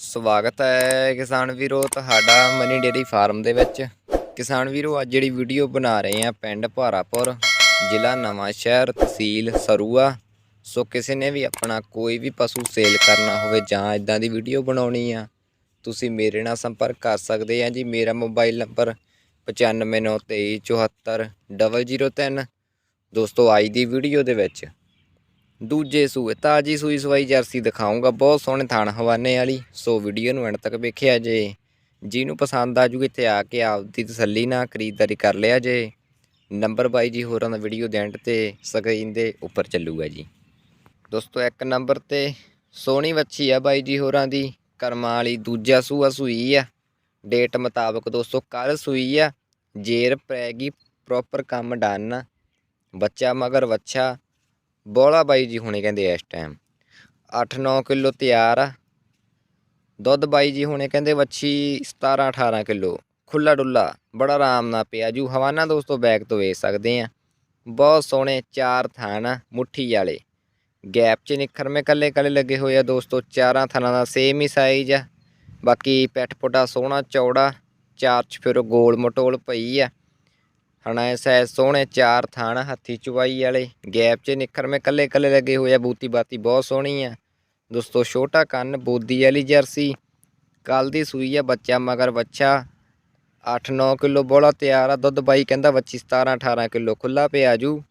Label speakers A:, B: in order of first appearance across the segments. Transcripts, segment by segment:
A: ਸਵਾਗਤ ਹੈ ਕਿਸਾਨ ਵੀਰੋ ਤੁਹਾਡਾ ਮਨੀ ਡੇਰੀ ਫਾਰਮ ਦੇ ਵਿੱਚ। ਕਿਸਾਨ ਵੀਰੋ, ਅੱਜ ਜਿਹੜੀ ਵੀਡੀਓ ਬਣਾ ਰਹੇ ਆ ਪਿੰਡ ਭਾਰਾਪੁਰ, ਜ਼ਿਲ੍ਹਾ ਨਵਾਂ ਸ਼ਹਿਰ, ਤਹਿਸੀਲ ਸਰੂਆ। ਸੋ ਕਿਸੇ ਨੇ ਵੀ ਆਪਣਾ ਕੋਈ ਵੀ ਪਸ਼ੂ ਸੇਲ ਕਰਨਾ ਹੋਵੇ ਜਾਂ ਇਦਾਂ ਦੀ ਵੀਡੀਓ ਬਣਾਉਣੀ ਆ, ਤੁਸੀਂ ਮੇਰੇ ਨਾਲ ਸੰਪਰਕ ਕਰ ਸਕਦੇ ਆ ਜੀ। ਮੇਰਾ ਮੋਬਾਈਲ ਨੰਬਰ 9593244003 ਦੋਸਤੋ, ਅੱਜ ਦੀ ਵੀਡੀਓ ਦੇ ਵਿੱਚ ਦੂਜੇ ਸੂਏ, ਤਾਜੀ ਸੂਈ ਸਵਾਈ ਜਰਸੀ ਦਿਖਾਉਂਗਾ ਬਹੁਤ ਸੋਹਣੇ ਥਾਣ ਹਵਾਨੇ ਵਾਲੀ। ਸੋ ਵੀਡੀਓ ਨੂੰ ਐਂਡ ਤੱਕ ਵੇਖਿਆ ਜੇ। ਜਿਹਨੂੰ ਪਸੰਦ ਆ ਜੂਗੀ ਇੱਥੇ ਆ ਕੇ ਆਪਦੀ ਤਸੱਲੀ ਨਾਲ ਖਰੀਦਦਾਰੀ ਕਰ ਲਿਆ ਜੇ। ਨੰਬਰ ਬਾਈ ਜੀ ਹੋਰਾਂ ਦਾ ਵੀਡੀਓ ਦੇ ਐਂਡ ਤੇ ਸਕਰੀਨ ਦੇ ਉੱਪਰ ਚੱਲੂਗਾ ਜੀ। ਦੋਸਤੋ, ਇੱਕ ਨੰਬਰ ਤੇ ਸੋਹਣੀ ਵੱਛੀ ਆ ਬਾਈ ਜੀ ਹੋਰਾਂ ਦੀ। ਕਰਮਾਂ ਵਾਲੀ ਦੂਜਾ ਸੂਆ ਸੂਈ ਆ। ਡੇਟ ਮੁਤਾਬਕ ਦੋਸਤੋ ਕੱਲ ਸੂਈ ਆ। ਜੇਰ ਪੈ ਗਈ ਪ੍ਰੋਪਰ ਕੰਮ ਡਨ ਬੱਚਾ ਮਗਰ ਵੱਛਾ। ਬੋਲਾ ਬਾਈ ਜੀ ਹੁਣੇ ਕਹਿੰਦੇ ਇਸ ਟਾਈਮ 8-9 ਕਿਲੋ ਤਿਆਰ ਆ। ਦੁੱਧ ਬਾਈ ਜੀ ਹੁਣੇ ਕਹਿੰਦੇ ਵੱਛੀ 17-18 ਕਿਲੋ। ਖੁੱਲਾ ਡੁੱਲਾ ਬੜਾ ਆਰਾਮ ਨਾਲ ਪਿਆ। ਜੂ ਹਵਾਨਾ ਦੋਸਤੋ ਬੈਗ ਤੋਂ ਵੇਚ ਸਕਦੇ ਆ। ਬਹੁਤ ਸੋਹਣੇ ਚਾਰ ਥਾਨ ਮੁੱਠੀ ਵਾਲੇ। ਗੈਪ 'ਚ ਨਿਖਰਮੇ ਕੱਲੇ ਕੱਲੇ ਲੱਗੇ ਹੋਏ ਆ ਦੋਸਤੋ। ਚਾਰਾਂ ਥਾਨਾਂ ਦਾ ਸੇਮ ਹੀ ਸਾਈਜ਼ ਆ। ਬਾਕੀ ਪੈਠ ਪੁੱਟਾ ਸੋਹਣਾ ਚੌੜਾ, ਚਾਰ ਚ ਫਿਰ ਗੋਲ ਮਟੋਲ ਪਈ ਆ। ਹਣਾ ਐਸਾ ਸੋਹਣੇ ਚਾਰ ਥਾਣ ਹੱਥੀ ਚੁਵਾਈ ਵਾਲੇ, ਗੈਪ 'ਚ ਨਿਖਰਮੇ ਕੱਲੇ ਕੱਲੇ ਲੱਗੇ ਹੋਏ ਆ, ਬੂਤੀ ਬਾਤੀ ਬਹੁਤ ਸੋਹਣੀ ਆ। ਦੋਸਤੋ ਛੋਟਾ ਕੰਨ, ਬੋਦੀ ਵਾਲੀ ਜਰਸੀ ਕੱਲ ਦੀ ਸੂਈ ਆ ਬੱਚਾ ਮਗਰ ਬੱਚਾ 8-9 ਕਿਲੋ ਬੋਲਾ ਤਿਆਰ ਆ, ਦੁੱਧ ਬਾਈ ਕਹਿੰਦਾ ਬੱਚੀ 17-18 ਕਿਲੋ ਖੁੱਲਾ ਪਿਆ ਜੂ।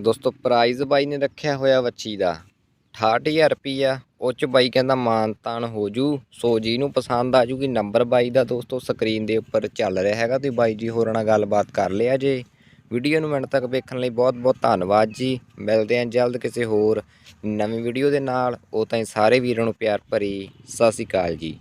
A: ਦੋਸਤੋ ਪ੍ਰਾਈਜ਼ ਬਾਈ ਨੇ ਰੱਖਿਆ ਹੋਇਆ ਬੱਚੀ ਦਾ। 68000 ਰੁਪਈਆ, ਉਹ ਚ ਬਾਈ ਕਹਿੰਦਾ ਮਾਨ ਤਾਨ ਹੋ ਜੂ। ਸੋ ਜੀ ਨੂੰ ਪਸੰਦ ਆ ਜੂਗੀ ਨੰਬਰ ਬਾਈ ਦਾ ਦੋਸਤੋ, ਸਕਰੀਨ ਦੇ ਉੱਪਰ ਚੱਲ ਰਿਹਾ ਹੈਗਾ ਤੇ ਬਾਈ ਜੀ ਹੋਰਾਂ ਨਾਲ ਗੱਲਬਾਤ ਕਰ ਲਿਆ ਜੇ। ਵੀਡੀਓ ਨੂੰ ਮਿੰਟ ਤੱਕ ਵੇਖਣ ਲਈ ਬਹੁਤ ਬਹੁਤ ਧੰਨਵਾਦ ਜੀ। ਮਿਲਦੇ ਹਾਂ ਜਲਦ ਕਿਸੇ ਹੋਰ ਨਵੀਂ ਵੀਡੀਓ ਦੇ ਨਾਲ। ਉਹ ਤਾਂ ਸਾਰੇ ਵੀਰਾਂ ਨੂੰ ਪਿਆਰ ਭਰੀ। ਸਤਿ ਸ਼੍ਰੀ ਅਕਾਲ ਜੀ।